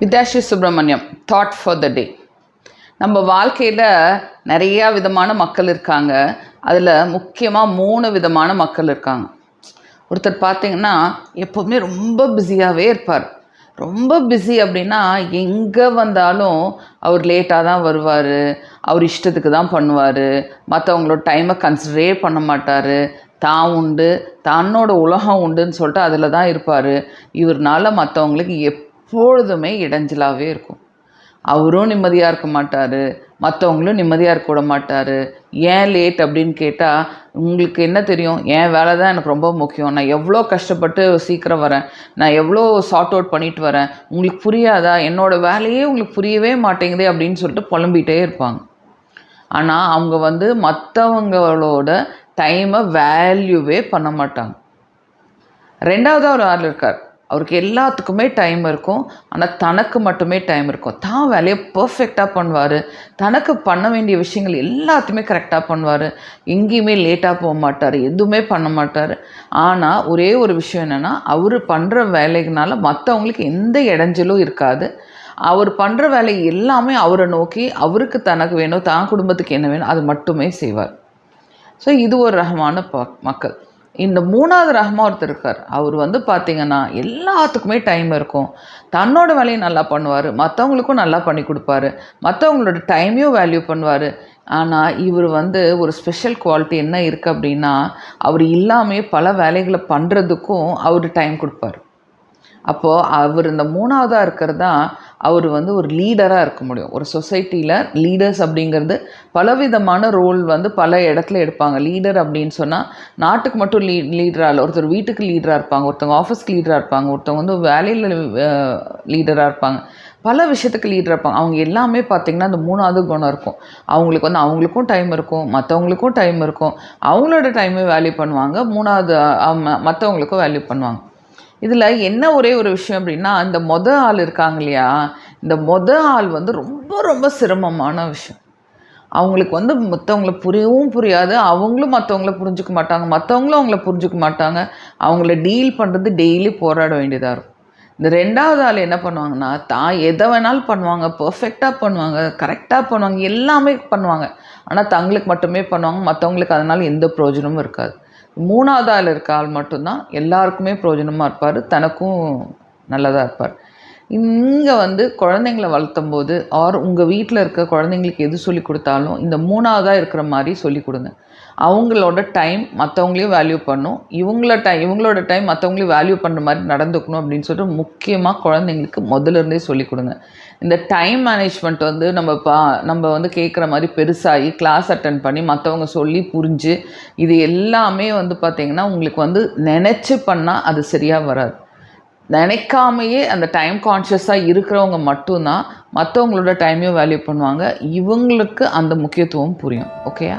Hitashi Subramaniam thought for the day நம்ம வாழ்க்கையில் நிறையா விதமான மக்கள் இருக்காங்க. அதில் முக்கியமாக மூணு விதமான மக்கள் இருக்காங்க. ஒருத்தர் பார்த்தீங்கன்னா எப்போவுமே ரொம்ப பிஸியாகவே இருப்பார். ரொம்ப பிஸி அப்படின்னா எங்கே வந்தாலும் அவர் லேட்டாக தான் வருவார். அவர் இஷ்டத்துக்கு தான் பண்ணுவார். மற்றவங்களோட டைமை கன்சிடரே பண்ண மாட்டார். தான் உண்டு தன்னோட உலகம் உண்டுன்னு சொல்லிட்டு அதில் தான் இருப்பார். இவர்னால மற்றவங்களுக்கு எப் எப்பொழுதுமே இடைஞ்சலாகவே இருக்கும். அவரும் நிம்மதியாக இருக்க மாட்டார். மற்றவங்களும் நிம்மதியாக இருக்க விட மாட்டார். ஏன் லேட் அப்படின்னு கேட்டால் உங்களுக்கு என்ன தெரியும்? என் வேலை தான் எனக்கு ரொம்ப முக்கியம். நான் எவ்வளோ கஷ்டப்பட்டு சீக்கிரம் வரேன். நான் எவ்வளோ சார்ட் அவுட் பண்ணிட்டு வரேன். உங்களுக்கு புரியாதா? என்னோடய வேலையே உங்களுக்கு புரியவே மாட்டேங்குதே அப்படின்னு சொல்லிட்டு புலம்பிகிட்டே இருப்பாங்க. ஆனால் அவங்க வந்து மற்றவங்களோட டைமை வேல்யூவே பண்ண மாட்டாங்க. ரெண்டாவது ஒரு ஆள் இருக்கார். அவருக்கு எல்லாத்துக்குமே டைம் இருக்கும். ஆனால் தனக்கு மட்டுமே டைம் இருக்கும். தான் வேலையை பர்ஃபெக்டாக பண்ணுவார். தனக்கு பண்ண வேண்டிய விஷயங்கள் எல்லாத்தையுமே கரெக்டாக பண்ணுவார். எங்கேயுமே லேட்டாக போக மாட்டார். எதுவுமே பண்ண மாட்டார். ஆனால் ஒரே ஒரு விஷயம் என்னென்னா அவர் பண்ணுற வேலைகளால் மற்றவங்களுக்கு எந்த இடைஞ்சலும் இருக்காது. அவர் பண்ணுற வேலை எல்லாமே அவரை நோக்கி அவருக்கு தனக்கு வேணும் தான் குடும்பத்துக்கு என்ன வேணும் அது மட்டுமே செய்வார். ஸோ இது ஒரு ரகமான ப மக்கள். இந்த மூணாவது ரஹ்மா ஒருத்தர் இருக்கார். அவர் வந்து பார்த்திங்கன்னா எல்லாத்துக்குமே டைம் இருக்கும். தன்னோட வேலையை நல்லா பண்ணுவார். மற்றவங்களுக்கும் நல்லா பண்ணி கொடுப்பாரு. மற்றவங்களோட டைமையும் வேல்யூ பண்ணுவார். ஆனால் இவர் வந்து ஒரு ஸ்பெஷல் குவாலிட்டி என்ன இருக்குது அப்படின்னா அவர் இல்லாமே பல வேலைகளை பண்ணுறதுக்கும் அவர் டைம் கொடுப்பார். அப்போது அவர் இந்த மூணாவதாக இருக்கிறது தான் அவர் வந்து ஒரு லீடராக இருக்க முடியும். ஒரு சொசைட்டியில் லீடர்ஸ் அப்படிங்கிறது பலவிதமான ரோல் வந்து பல இடத்துல எடுப்பாங்க. லீடர் அப்படின்னு சொன்னால் நாட்டுக்கு மட்டும் லீ லீடராக இல்லை ஒருத்தர் வீட்டுக்கு லீடராக இருப்பாங்க ஒருத்தவங்க ஆஃபீஸ்க்கு லீடராக இருப்பாங்க ஒருத்தவங்க வந்து வேலையில் லீடராக இருப்பாங்க. பல விஷயத்துக்கு லீடர் இருப்பாங்க. அவங்க எல்லாமே பார்த்திங்கன்னா அந்த மூணாவது குணம் இருக்கும். அவங்களுக்கு வந்து அவங்களுக்கும் டைம் இருக்கும் மற்றவங்களுக்கும் டைம் இருக்கும். அவங்களோட டைமே வேல்யூ பண்ணுவாங்க. மூணாவது மற்றவங்களுக்கும் வேல்யூ பண்ணுவாங்க. இதில் என்ன ஒரே ஒரு விஷயம் அப்படின்னா இந்த மொத ஆள் இருக்காங்க இல்லையா? இந்த மொத ஆள் வந்து ரொம்ப ரொம்ப சிரமமான விஷயம். அவங்களுக்கு வந்து மற்றவங்கள புரியவும் புரியாது. அவங்களும் மற்றவங்கள புரிஞ்சுக்க மாட்டாங்க. மற்றவங்களும் அவங்கள புரிஞ்சுக்க மாட்டாங்க. அவங்கள டீல் பண்ணுறது டெய்லி போராட வேண்டியதாக இருக்கும். இந்த ரெண்டாவது ஆள் என்ன பண்ணுவாங்கன்னா தான் எதை வேணாலும் பண்ணுவாங்க. பர்ஃபெக்டாக பண்ணுவாங்க. கரெக்டாக பண்ணுவாங்க. எல்லாமே பண்ணுவாங்க. ஆனால் தங்களுக்கு மட்டுமே பண்ணுவாங்க. மற்றவங்களுக்கு அதனால் எந்த பிரயோஜனமும் இருக்காது. மூணாவது ஆள் இருக்க ஆள் மட்டும்தான் எல்லாருக்குமே பிரயோஜனமாக இருப்பார் தனக்கும் நல்லதாக இருப்பார். இங்கே வந்து குழந்தைங்கள வளர்த்தும் போது ஆர் உங்கள் வீட்டில் இருக்க குழந்தைங்களுக்கு எது சொல்லி கொடுத்தாலும் இந்த மூணாவதாக இருக்கிற மாதிரி சொல்லி கொடுங்க. அவங்களோட டைம் மற்றவங்களையும் வேல்யூ பண்ணும். இவங்கள டைம் இவங்களோட டைம் மற்றவங்களையும் வேல்யூ பண்ணுற மாதிரி நடந்துக்கணும் அப்படின்னு சொல்லிட்டு முக்கியமாக குழந்தைங்களுக்கு முதல்ல இருந்தே சொல்லிக் கொடுங்க. இந்த டைம் மேனேஜ்மெண்ட் வந்து நம்ம பா நம்ம வந்து கேட்குற மாதிரி பெருசாகி கிளாஸ் அட்டன் பண்ணி மற்றவங்க சொல்லி புரிஞ்சு இது எல்லாமே வந்து பார்த்திங்கன்னா உங்களுக்கு வந்து நினச்சி பண்ணால் அது சரியாக வராது. நினைக்காமையே அந்த டைம் கான்ஷியஸாக இருக்கிறவங்க மட்டும்தான் மற்றவங்களோட டைமையும் வேல்யூ பண்ணுவாங்க. இவங்களுக்கு அந்த முக்கியத்துவம் புரியும். ஓகேயா